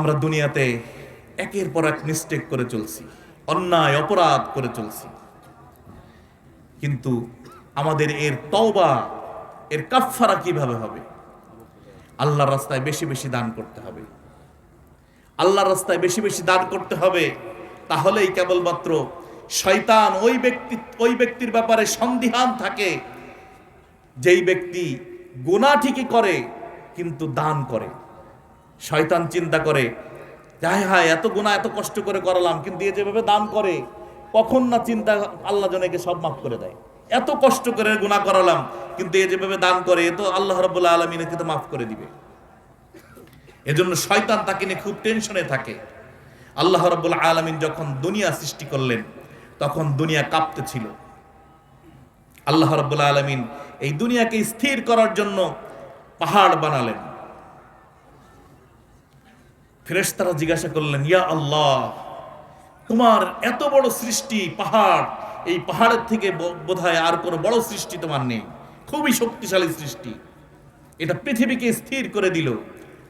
আমরা দুনিয়াতে একের পর এক মিস্টেক করে চলছি, অন্যায়, অপরাধ করে চলছি। কিন্তু আমাদের এর তওবা, এর কাফফারা কীভাবে হবে? আল্লাহর রাস্তায় বেশি বেশি দান করতে হবে। আল্লাহর রাস্তায় বেশি বেশি দান করতে হবে, তাহলেই কেবলমাত্র শয়তান ওই ব্যক্তি, ওই ব্যক্তির ব্যাপারে সন্দিহান থাকে। যেই ব্যক্তি গুনাহ ঠিকই করে, কিন্তু দান করে। শয়তান চিন্তা করে, হায় হায়, এত গুনাহ, এত কষ্ট করে করালাম, কিন্তু এ যেভাবে দান করে, কখন না চিন্তা আল্লাহ জনেকে সব মাফ করে দেয়। এত কষ্ট করে গুনাহ করালাম, কিন্তু এ যেভাবে দান করে, এ তো আল্লাহ রব্বুল্লাহ আলমিনকে তো মাফ করে দিবে। এজন্য শয়তান তাকে নিয়ে খুব টেনশনে থাকে। আল্লাহ রব্বুল আলমিন যখন দুনিয়া সৃষ্টি করলেন, তখন দুনিয়া কাঁপতে ছিল। আল্লাহ রব্বুল আলমিন এই দুনিয়াকে স্থির করার জন্য পাহাড় বানালেন। ফেরেশতারা জিজ্ঞাসা করলেন, ইয়া আল্লাহ, তোমার এত বড় সৃষ্টি পাহাড়, এই পাহাড়ের থেকে বোধহয় আর কোনো বড় সৃষ্টি তোমার নেই। খুবই শক্তিশালী সৃষ্টি। এটা পৃথিবীকে স্থির করে দিল।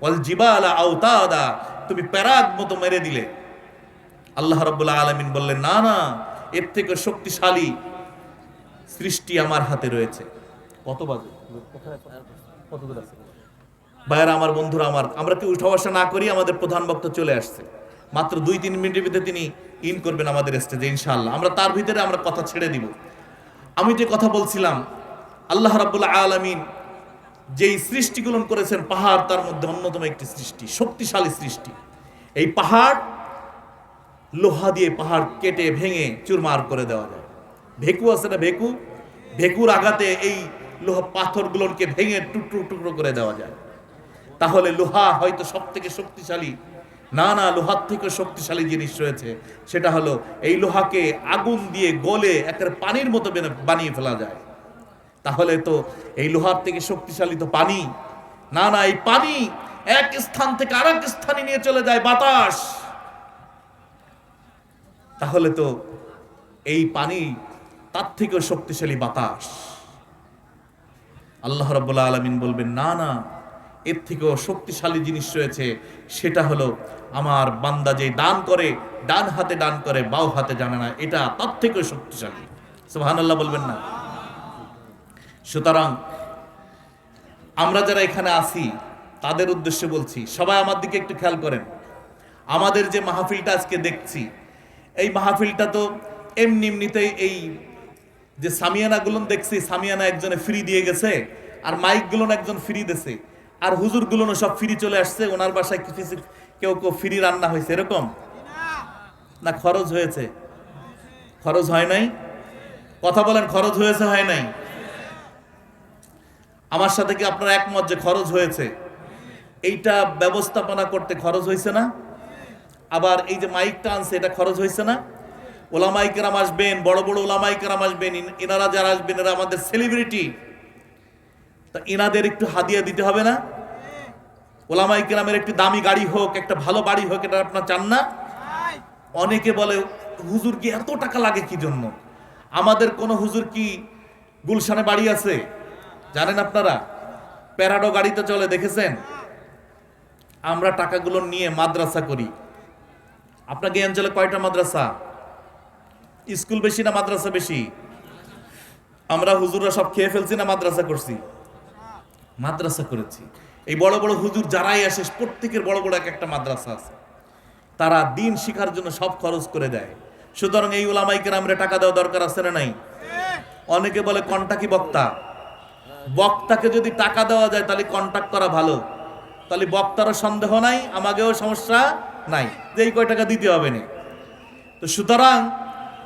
ওয়াল জিবালা আওতাদা, তুমি প্যারাগ মতো মেরে দিলে। আল্লাহ রাব্বুল আলামিন বললেন, না না, এর থেকে শক্তিশালী সৃষ্টি আমার হাতে রয়েছে। কত বাজে? কত আছে? ভাইয়ারা, আমার বন্ধুরা, আমার, আমরা কি উঠা বসা না করি? আমাদের প্রধান বক্তা চলে আসছে। মাত্র দুই, তিন মিনিটের ভিতরে তিনি ইন করবেন আমাদের স্টেজে ইনশাআল্লাহ। আমরা তার ভিতরে আমরা কথা ছেড়ে দিব। আমি যে কথা বলছিলাম, আল্লাহ রাব্বুল আলামিন যেই সৃষ্টিগুলো করেছেন, পাহাড় তার মধ্যে অন্যতম একটি সৃষ্টি, শক্তিশালী সৃষ্টি। এই পাহাড় লোহা দিয়ে পাহাড় কেটে, ভেঙে, চুরমার করে দেওয়া যায়। ভেকু আছে না ভেকু? ভেকুর আঘাতে এই লোহা পাথরগুলোকে ভেঙে টুকরো টুকরো করে দেওয়া যায়। তাহলে লোহা হয়তো সব থেকে শক্তিশালী। না না, লোহার থেকে শক্তিশালী জিনিস রয়েছে। সেটা হলো, এই লোহাকে আগুন দিয়ে গলে একের পানির মতো বানিয়ে ফেলা যায়। তাহলে তো এই লোহার থেকে শক্তিশালী তো পানি। না না, এই পানি এক স্থান থেকে আরেক স্থানে নিয়ে চলে যায় বাতাস। তাহলে তো এই পানি তার থেকেও শক্তিশালী বাতাস। আল্লাহ রাব্বুল আলামিন বলবেন, না না এর থেকেও শক্তিশালী জিনিস রয়েছে, সেটা হলো আমার বান্দা যে দান করে, ডান হাতে দান করে, বাও হাতে জানে না, এটা তার থেকেও শক্তিশালী। সুবহানাল্লাহ বলবেন না? সুতরাং আমরা যারা এখানে আছি, তাদের উদ্দেশ্যে বলছি, সবাই আমার দিকে একটু খেয়াল করেন। আমাদের যে মাহফিলটা আজকে দেখছি, এই মাহফিলটা তো এমনি এমনিতেই এই যে সামিয়ানাগুলো দেখছি, সামিয়ানা একজনে ফ্রি দিয়ে গেছে, আর মাইকগুলো একজন ফ্রি দিছে। আর হুজুরগুলো সব ফ্রি চলে আসছে, ওনার বাসায় কিছু কেউ কেউ ফ্রি রান্না হয়েছে, এরকম? না, খরচ হয়েছে। খরচ হয় নাই? কথা বলেন, খরচ হয়েছে, হয় নাই? আমার সাথে কি আপনার একমত যে খরচ হয়েছে? এইটা ব্যবস্থাপনা করতে খরচ হয়েছে না? আবার এই যে মাইকটা আনছে, এটা খরচ হয়েছে না? ওলামাইকেরাম আসবেন, বড় বড় ওলামাইকেরাম আসবেন এনারা যারা আসবেন, এরা আমাদের সেলিব্রিটি তা এনাদের একটু হাদিয়া দিতে হবে না? ওলামাইকেরামের একটি দামি গাড়ি হোক, একটা ভালো বাড়ি হোক, এটা আপনার চান না? অনেকে বলে, হুজুর কি এত টাকা লাগে কি জন্য? আমাদের কোন হুজুর কি গুলশানে বাড়ি আছে? জানেন আপনারা? প্যারাডো গাড়িতে চলে, দেখেছেন? আমরা টাকাগুলো নিয়ে মাদ্রাসা করি। আপনাকে অঞ্চলে কয়টা মাদ্রাসা? স্কুল বেশি না মাদ্রাসা বেশি? আমরা হুজুররা সব খেয়ে ফেলছি না মাদ্রাসা করছি? মাদ্রাসা করেছি। এই বড় বড় হুজুর যারাই আসে, প্রত্যেকের বড় বড় এক একটা মাদ্রাসা আছে। তারা দিন শিখার জন্য সব খরচ করে দেয়। সুতরাং এই ওলামাইকে আমরা টাকা দেওয়া দরকার আছে না নাই? অনেকে বলে কন্টাকি বক্তা। বক্তাকে যদি টাকা দেওয়া যায়, তাহলে কন্টাক্ট করা ভালো। তাহলে বক্তারও সন্দেহ নাই, আমাকেও সমস্যা নাই। যে এই কয় টাকা দিতে হবে না। তো সুতরাং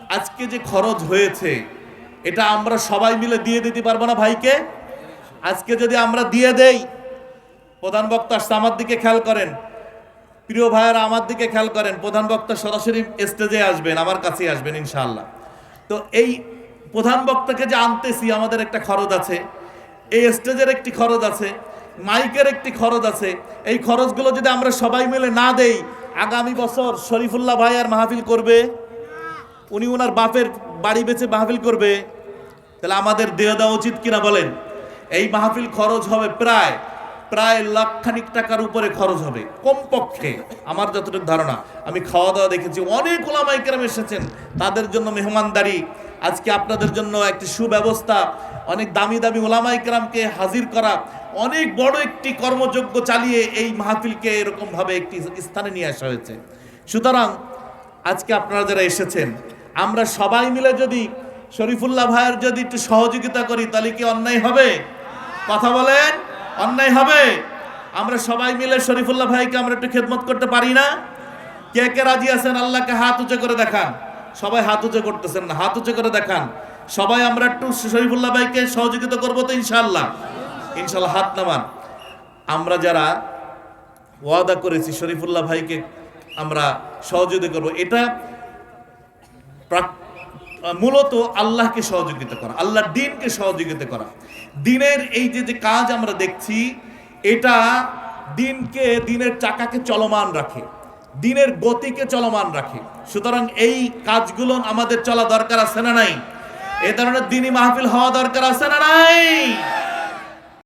আজকে যে খরচ হয়েছে, এটা আমরা সবাই মিলে দিয়ে দিতে পারব না ভাইকে? আজকে যদি আমরা দিয়ে দেই, প্রধান বক্তা আসছে আমার দিকে খেয়াল করেন। প্রিয় ভাইয়েরা, আমার দিকে খেয়াল করেন, প্রধান বক্তা সরাসরি স্টেজে আসবেন, আমার কাছে আসবেন, ইনশাআল্লাহ। তো এই প্রধান বক্তাকে যে আনতেছি, আমাদের একটা খরচ আছে। এই স্টেজের একটি খরচ আছে, মাইকের একটি খরচ আছে। এই খরচগুলো যদি আমরা সবাই মিলে না দেই, আগামী বছর শরীফুল্লাহ ভাই আর মাহফিল করবে? উনি ওনার বাপের বাড়ি বেচে মাহফিল করবে? তাহলে আমাদের দেওয়া দেওয়া উচিত কিনা বলেন? এই মাহফিল খরচ হবে প্রায় প্রায় লাখখানিক টাকার উপরে খরচ হবে, কমপক্ষে, আমার যতটুকু ধারণা। আমি খাওয়া দাওয়া দেখেছি, অনেক ওলামাই কেরাম এসেছেন, তাদের জন্য মেহমানদারি। আজকে আপনাদের জন্য একটি সুব্যবস্থা, অনেক দামি দামি ওলামাই কেরামকে হাজির করা, অনেক বড় একটি কর্মযজ্ঞ চালিয়ে এই মাহফিলকে এরকমভাবে একটি স্থানে নিয়ে আসা হয়েছে। সুতরাং, আজকে আপনারা যারা এসেছেন, আমরা সবাই মিলে যদি শরীফুল্লাহ ভাইয়ের যদি একটু সহযোগিতা করি, তাহলে কি অন্যায় হবে? কথা বলেন, অন্যায় হবে? আমরা সবাই মিলে শরীফুল্লাহ ভাইকে আমরা একটু খেদমত করতে পারি না? কে কে রাজি আছেন? আল্লাহকে হাত উঁচু করে দেখান। সবাই হাত উঁচু করতেছেন না, হাত উঁচু করে দেখান। সবাই আমরা একটু শরীফুল্লাহ ভাইকে সহযোগিতা করব তো ইনশাল্লাহ ইনশাল্লাহ হাত নামান। আমরা যারা ওয়াদা করেছি শরীফুল্লাহ ভাইকে আমরা সহযোগিতা করব। এটা মূলত আল্লাহকে সহযোগিতা করা আল্লাহ দিনকে সহযোগিতা করা। দিনের এই যে যে কাজ আমরা দেখছি, এটা দিনকে, দিনের চাকাকে চলমান রাখে, দিনের গতিকে চলমান রাখে। সুতরাং এই কাজগুলো আমাদের চলা দরকার আছে না নাই? এ ধরনের দিনই মাহফিল হওয়া দরকার আছে না নাই?